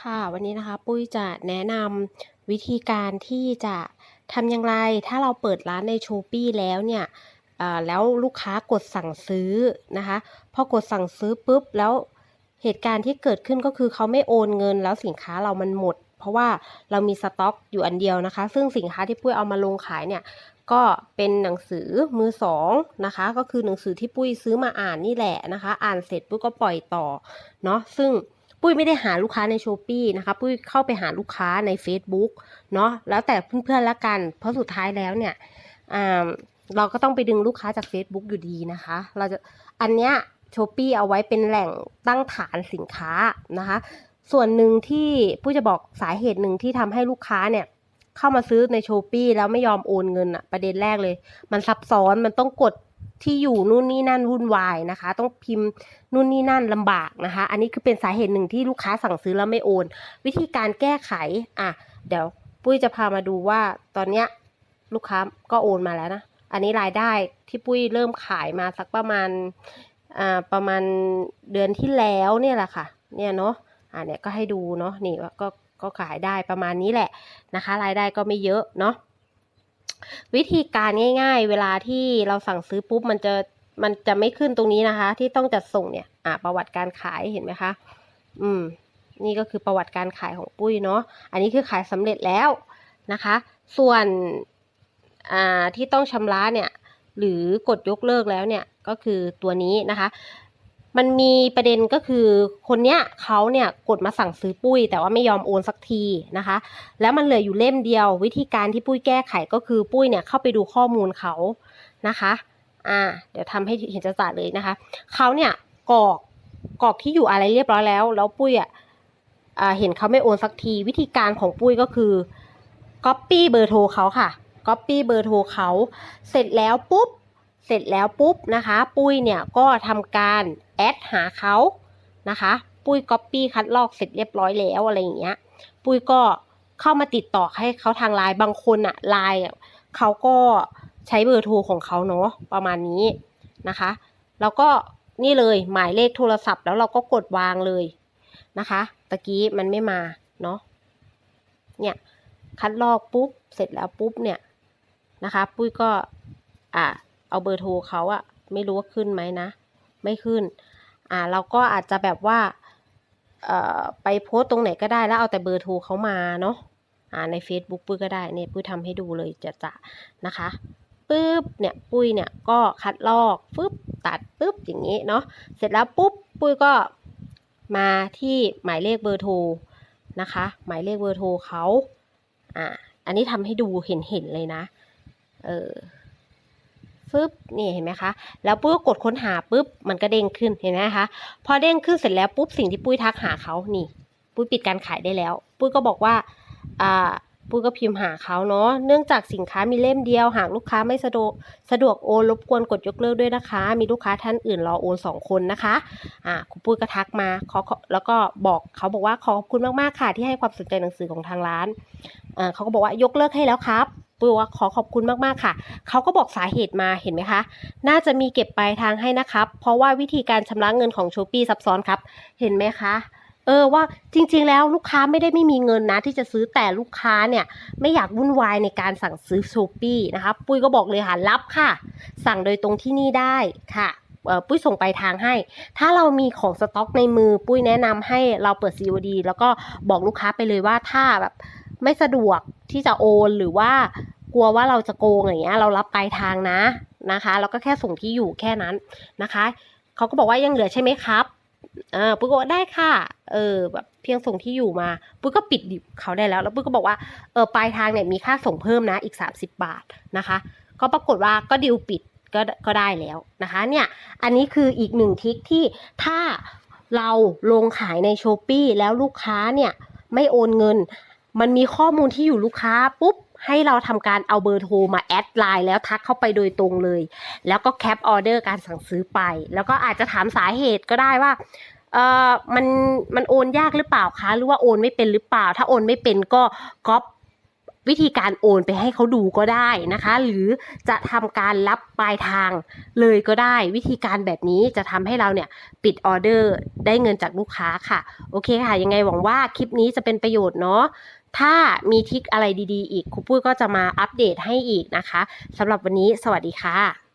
ค่ะ วันนี้นะคะปุ้ยจะแนะนำวิธีการที่จะทำอย่างไร ถ้าเราเปิดร้านใน Shopee แล้วเนี่ยแล้วลูกค้ากดสั่งซื้อนะคะ พอกดสั่งซื้อปุ๊บแล้วเหตุการณ์ที่เกิดขึ้นก็คือเขาไม่โอนเงินแล้วสินค้าเรามันหมด เพราะว่าเรามีสต็อกอยู่อันเดียวนะคะ ซึ่งสินค้าที่ปุ้ยเอามาลงขายเนี่ยก็เป็นหนังสือมือสองนะคะ ก็คือหนังสือที่ปุ้ยซื้อมาอ่านนี่แหละนะคะ อ่านเสร็จปุ้ยก็ปล่อยต่อเนาะซึ่ง ปุ้ยไม่ได้หาลูกค้าใน s h อ p e e นะคะปุ้ยเข้าไปหาลูกค้าใน Facebook เนาะแล้วแต่เพื่อนๆละกัน เพราะสุดท้ายแล้วเนี่ยอ่าเราก็ต้องไปดึงลูกค้าจาก Facebook อยู่ดีนะคะ เราจะอันเนี้ย s h อ p e e เอาไว้เป็นแหล่งตั้งฐานสินค้านะคะ ส่วนหนึ่งที่ปุ้จะบอกสาเหตุหนึ่งที่ทำให้ลูกค้าเนี่ยเข้ามาซื้อใน s h อ p e e แล้วไม่ยอมโอนเงินอะประเด็นแรกเลย มันซับซ้อนมันต้องกด ที่อยู่นู่นนี่นั่นวุ่นวายนะคะ ต้องพิมพ์นู่นนี่นั่นลำบากนะคะ อันนี้คือเป็นสาเหตุหนึ่งที่ลูกค้าสั่งซื้อแล้วไม่โอน วิธีการแก้ไขอะเดี๋ยวปุ้ยจะพามาดูว่าตอนเนี้ยลูกค้าก็โอนมาแล้วนะอันนี้รายได้ที่ปุ้ยเริ่มขายมาสักประมาณอ่าประมาณเดือนที่แล้วเนี่ยแหละค่ะ เนี่ยเนาะอ่าเนี่ยก็ให้ดูเนาะนี่ก็ก็ขายได้ประมาณนี้แหละนะคะ รายได้ก็ไม่เยอะเนาะ วิธีการง่าย ๆ เวลาที่เราสั่งซื้อปุ๊บมันจะมันจะไม่ขึ้นตรงนี้นะคะ ที่ต้องจัดส่งเนี่ย อ่า ประวัติการขายเห็นไหมคะ อืม นี่ก็คือประวัติการขายของปุ้ยเนาะ อันนี้คือขายสำเร็จแล้วนะคะ ส่วน อ่า ที่ต้องชำระเนี่ย หรือกดยกเลิกแล้วเนี่ย ก็คือตัวนี้นะคะ มันมีประเด็นก็คือคนเนี้ยเขาเนี่ยกดมาสั่งซื้อปุ้ย แต่ว่าไม่ยอมโอนสักทีนะคะ แล้วมันเหลืออยู่เล่มเดียว วิธีการที่ปุ้ยแก้ไขก็คือปุ้ยเนี่ยเข้าไปดูข้อมูลเขานะคะอ่าเดี๋ยวทำให้เห็นจะๆเลยนะคะเขาเนี่ยกรอกกรอกที่อยู่อะไรเรียบร้อยแล้ว แล้วปุ้ยอะอ่าเห็นเขาไม่โอนสักที วิธีการของปุ้ยก็คือ copy เบอร์โทรเขาค่ะ copy เบอร์โทรเขาเสร็จแล้วปุ๊บ เสร็จแล้วปุ๊บนะคะ ปุ้ยเนี่ยก็ทำการแอดหาเขานะคะ ปุ้ย copy คัดลอกเสร็จเรียบร้อยแล้วอะไรอย่างเงี้ย ปุ้ยก็เข้ามาติดต่อให้เขาทางไลน์บางคนอะไลน์เขาก็ใช้เบอร์โทรของเขาเนาะประมาณนี้นะคะ แล้วก็นี่เลยหมายเลขโทรศัพท์แล้วเราก็กดวางเลยนะคะตะกี้มันไม่มาเนาะเนี่ยคัดลอกปุ๊บเสร็จแล้วปุ๊บเนี่ยนะคะ ปุ้ยก็อ่า เอาเบอร์โทรเขาอะไม่รู้ว่าขึ้นไหมนะ ไม่ขึ้น อ่าเราก็อาจจะแบบว่าเอ่อไปโพสต์ตรงไหนก็ได้แล้วเอาแต่เบอร์โทรเขามาเนาะอ่าใน Facebook ปุ้ยก็ได้เนี่ยปุ้ยทำให้ดูเลยจะจะนะคะปุ๊บเนี่ยปุ้ยเนี่ยก็คัดลอกปุ๊บตัดปุ๊บอย่างนี้เนาะเสร็จแล้วปุ๊บปุ้ยก็มาที่หมายเลขเบอร์โทรนะคะ หมายเลขเบอร์โทรเขาอ่าอันนี้ทำให้ดูเห็นเห็นเลยนะเออ ฟึบนี่เห็นไหมคะแล้วปุ้ยก็กดค้นหาปุ๊บมันก็เด้งขึ้นเห็นไหมคะพอเด้งขึ้นเสร็จแล้วปุ๊บสิ่งที่ปุ้ยทักหาเขานี่ ปุ้ยปิดการขายได้แล้ว ปุ้ยก็บอกว่าอ่าปุ้ยก็พิมพ์หาเขาเนาะ เนื่องจากสินค้ามีเล่มเดียว หากลูกค้าไม่สะดวกสะดวกโอนรบกวนกดยกเลิกด้วยนะคะ มีลูกค้าท่านอื่นรอโอนสองคนนะคะ อ่าคุณปุ้ยก็ทักมาขอขอแล้วก็บอกเขาบอกว่าขอบคุณมากๆค่ะที่ให้ความสนใจหนังสือของทางร้านอ่าเขาก็บอกว่ายกเลิกให้แล้วครับ ปุ้ยบอกว่าขอขอบคุณมากๆค่ะ เขาก็บอกสาเหตุมาเห็นไหมคะ น่าจะมีเก็บปลายทางให้นะครับ เพราะว่าวิธีการชำระเงินของ s h อ p e e ซับซ้อนครับ เห็นไหมคะเออว่าจริงๆแล้วลูกค้าไม่ได้ไม่มีเงินนะ ที่จะซื้อแต่ลูกค้าเนี่ย ไม่อยากวุ่นวายในการสั่งซื้อ s h อ p e e นะคะปุ้ยก็บอกเลยค่ะรับค่ะ สั่งโดยตรงที่นี่ได้ค่ะปุ้ยส่งปลายทางให้ ถ้าเรามีของสต็อกในมือ ปุ้ยแนะนำให้เราเปิด COD แล้วก็บอกลูกค้าไปเลยว่าถ้าแบบ ไม่สะดวกที่จะโอนหรือว่ากลัวว่าเราจะโกงอย่างเงี้ยเรารับปลายทางนะนะคะ แล้วก็แค่ส่งที่อยู่แค่นั้นนะคะเขาก็บอกว่ายังเหลือใช่ไหมครับเออปุ้ยก็บอกได้ค่ะ เออแบบเพียงส่งที่อยู่มาปุ้ยก็ปิดดิบเขาได้แล้ว แล้วปุ้ยก็บอกว่าเออปลายทางเนี่ยมีค่าส่งเพิ่มนะอีก 30 บาทนะคะ ก็ปรากฏว่าก็ดิวปิดก็ก็ได้แล้วนะคะเนี่ยอันนี้คืออีกหนึ่งทิคที่ถ้าเราลงขายใน s h อ p e e แล้วลูกค้าเนี่ยไม่โอนเงิน มันมีข้อมูลที่อยู่ลูกค้าปุ๊บให้เราทำการเอาเบอร์โทรมาแอดไลน์แล้วทักเข้าไปโดยตรงเลย แล้วก็แคปออเดอร์การสั่งซื้อไป แล้วก็อาจจะถามสาเหตุก็ได้ว่าเออมันมันโอนยากหรือเปล่าคะ หรือว่าโอนไม่เป็นหรือเปล่า ถ้าโอนไม่เป็นก็ก๊อปวิธีการโอนไปให้เขาดูก็ได้นะคะ หรือจะทำการรับปลายทางเลยก็ได้ วิธีการแบบนี้จะทำให้เราเนี่ยปิดออเดอร์ได้เงินจากลูกค้าค่ะ โอเคค่ะ ยังไงหวังว่าคลิปนี้จะเป็นประโยชน์เนาะ ถ้ามีทิกอะไรดีๆ อีกครูปุ้ยก็จะมาอัปเดตให้อีกนะคะสำหรับวันนี้สวัสดีค่ะ